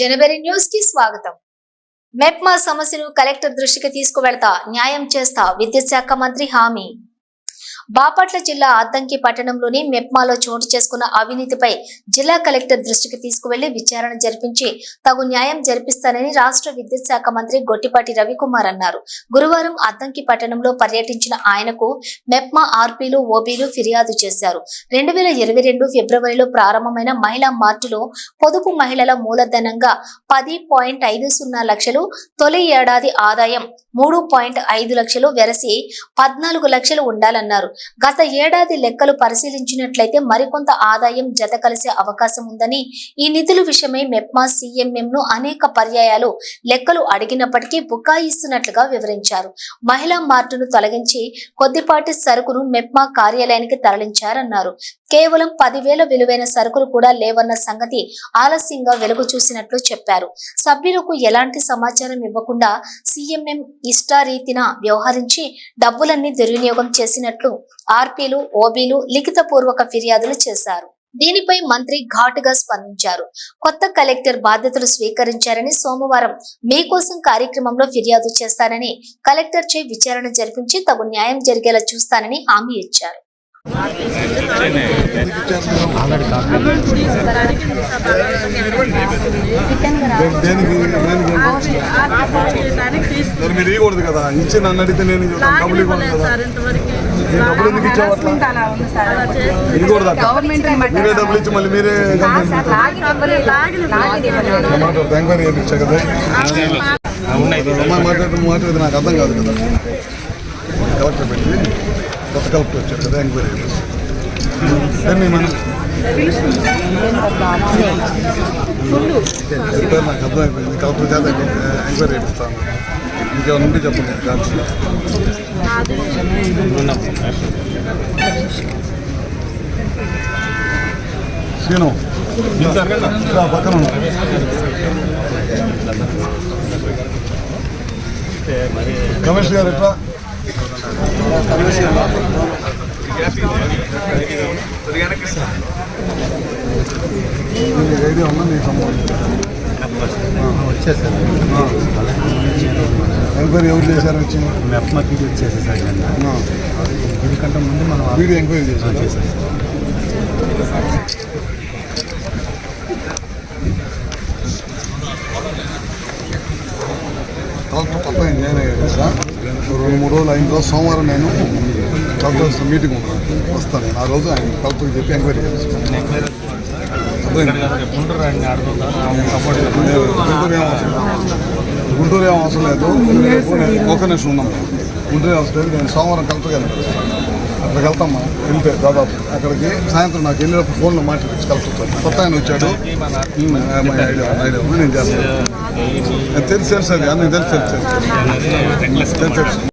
జనవరి న్యూస్కి స్వాగతం. మెప్మా సమస్యను కలెక్టర్ దృష్టికి తీసుకువెళతా న్యాయం చేస్తా విద్యుత్ శాఖ మంత్రి హామీ. బాపట్ల జిల్లా అద్దంకి పట్టణంలోని మెప్మాలో చోటు చేసుకున్న అవినీతిపై జిల్లా కలెక్టర్ దృష్టికి తీసుకువెళ్ళి విచారణ జరిపించి తగు న్యాయం జరిపిస్తానని రాష్ట్ర విద్యుత్ శాఖ మంత్రి గొట్టిపాటి రవికుమార్ అన్నారు. గురువారం అద్దంకి పట్టణంలో పర్యటించిన ఆయనకు మెప్మా ఆర్పీలు ఓబీలు ఫిర్యాదు చేశారు. రెండు వేల ఇరవై రెండు ఫిబ్రవరిలో ప్రారంభమైన మహిళా మార్టులో పొదుపు మహిళల మూలధనంగా పది పాయింట్ ఐదు సున్నా లక్షలు తొలి ఏడాది ఆదాయం మూడు పాయింట్ ఐదు లక్షలు వెరసి పద్నాలుగు లక్షలు ఉండాలన్నారు. గత ఏడాది లెక్కలు పరిశీలించినట్లయితే మరికొంత ఆదాయం జత కలిసే అవకాశం ఉందని ఈ నిధుల విషయమై మెప్మా సీఎంఎం ను అనేక పర్యాయాలు లెక్కలు అడిగినప్పటికీ బుకాయిస్తున్నట్లుగా వివరించారు. మహిళా మార్టును తొలగించి కొద్దిపాటి సరుకును మెప్మా కార్యాలయానికి తరలించారన్నారు. కేవలం పదివేల విలువైన సరుకులు కూడా లేవన్న సంగతి ఆలస్యంగా వెలుగు చూసినట్లు చెప్పారు. సభ్యులకు ఎలాంటి సమాచారం ఇవ్వకుండా సీఎంఎం ఇష్టారీతిన వ్యవహరించి డబ్బులన్నీ దుర్వినియోగం చేసినట్లు ఆర్పీలు ఓబీలు లిఖితపూర్వక ఫిర్యాదులు చేశారు. దీనిపై మంత్రి ఘాటుగా స్పందించారు. కొత్త కలెక్టర్ బాధ్యతలు స్వీకరించారని సోమవారం మీకోసం కార్యక్రమంలో ఫిర్యాదు చేస్తానని కలెక్టర్ చే విచారణ జరిపించి తగు న్యాయం జరిగేలా చూస్తానని హామీ ఇచ్చారు. మరి ఇవ్వకూడదు కదా. ఇచ్చి నన్ను అడిగితే నేను. డబ్బులు ఇవ్వను కదా. డబ్బులు ఎందుకు ఇచ్చావు అట్లా? ఇవ్వకూడదు మీరే డబ్బులు ఇచ్చి మళ్ళీ మీరే ఎంక్వైరీ చేయించా కదా? అమ్మాయి మాట్లాడుతూ మాట్లాడితే నాకు అర్థం కాదు కదా. కలెక్టర్ పెట్టి కొత్త కలెక్టర్ వచ్చారు కదా ఎంక్వైరీ కానీ మనం నాకు అర్థమైపోయింది. కలెక్టర్ చేత ఎంక్వైరీ చేపిస్తాను ఇంకేమైనా ఉంటే చెప్పండి కాల్సి సీను పక్కన. కమిషనర్ గారు ఎట్లా? ఐడియా ఉందా నీకు సంబంధం వచ్చేసారు ఎంక్వైరీ ఎవరు చేశారు వచ్చి మెప్మకి వచ్చేసేసారు ఆ. దీనికంటే ముందు మనం వీడియో ఎంక్వైరీ చేశారు చేసేసాం కలెక్టర్ పక్కన నేనే సార్ రెండు మూడు రోజులు అయిన రోజు సోమవారం నేను కలెక్టర్ మీటింగ్ ఉన్నాను. వస్తాను నేను. ఆ రోజు ఆయన కలెక్టర్కి చెప్పి ఎంక్వైరీ చేస్తాను. గుంటూరు ఏం అవసరం లేదు. ఒక నిమిషం ఉన్నాం ఏం అవసరం లేదు నేను సోమవారం కలెక్టర్ గారు అక్కడికి వెళ్తామ్మా వెళ్తే దాదాపు. అక్కడికి సాయంత్రం నాకు వెళ్ళినప్పుడు ఫోన్లో మాట్లాడి కలెక్టర్తో కొత్త ఆయన వచ్చాడు. నేను చేస్తాను. తెలుసు తెలుసు అది అన్నీ తెలుసు తెలుసు తెలుసు. తెలుసు